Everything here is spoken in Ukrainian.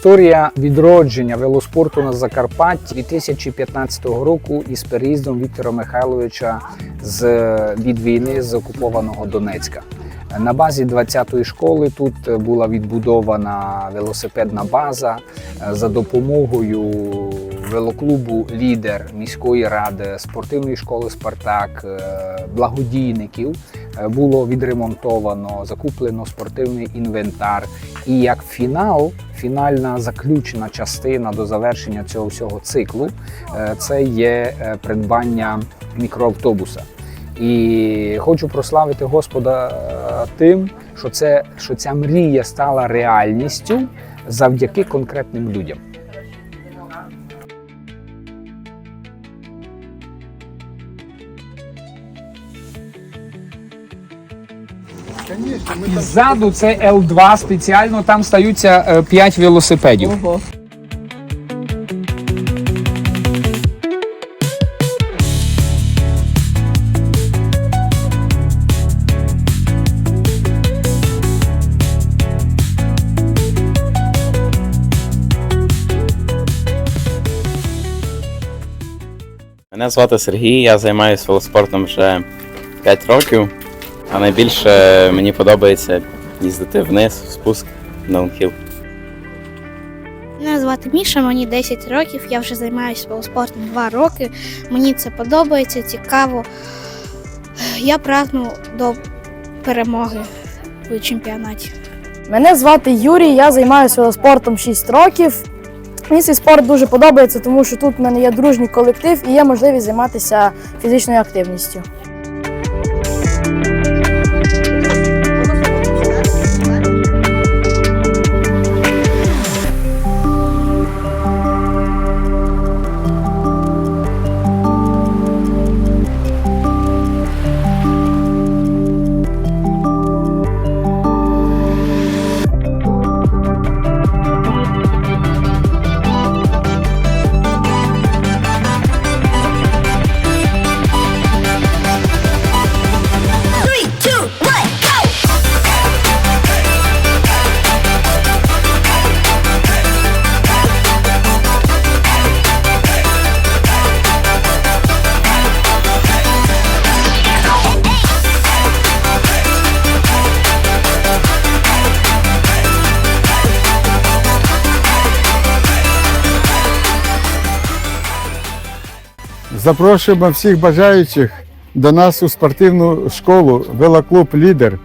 Історія відродження велоспорту на Закарпатті 2015 року із переїздом Віктора Михайловича з від війни з окупованого Донецька. На базі 20-ї школи тут була відбудована велосипедна база за допомогою велоклубу Лідер міської ради, спортивної школи Спартак, е, благодійників. Е, Було відремонтовано, закуплено спортивний інвентар. І як фінал, фінальна заключена частина до завершення цього всього циклу, е, це є е, придбання мікроавтобуса. І хочу прославити Господа тим, що це що ця мрія стала реальністю завдяки конкретним людям. І ззаду це L2 спеціально, там стаються 5 велосипедів. Ого. Мене звати Сергій, я займаюся велоспортом вже 5 років, а найбільше мені подобається їздити вниз, в спуск на лонхіл. Мене звати Міша, мені 10 років, я вже займаюся велоспортом 2 роки. Мені це подобається, цікаво. Я прагну до перемоги у чемпіонаті. Мене звати Юрій, я займаюся велоспортом 6 років. Мені цей спорт дуже подобається, тому що тут в мене є дружній колектив і є можливість займатися фізичною активністю. Запрошуємо всіх бажаючих до нас у спортивну школу Велоклуб Лідер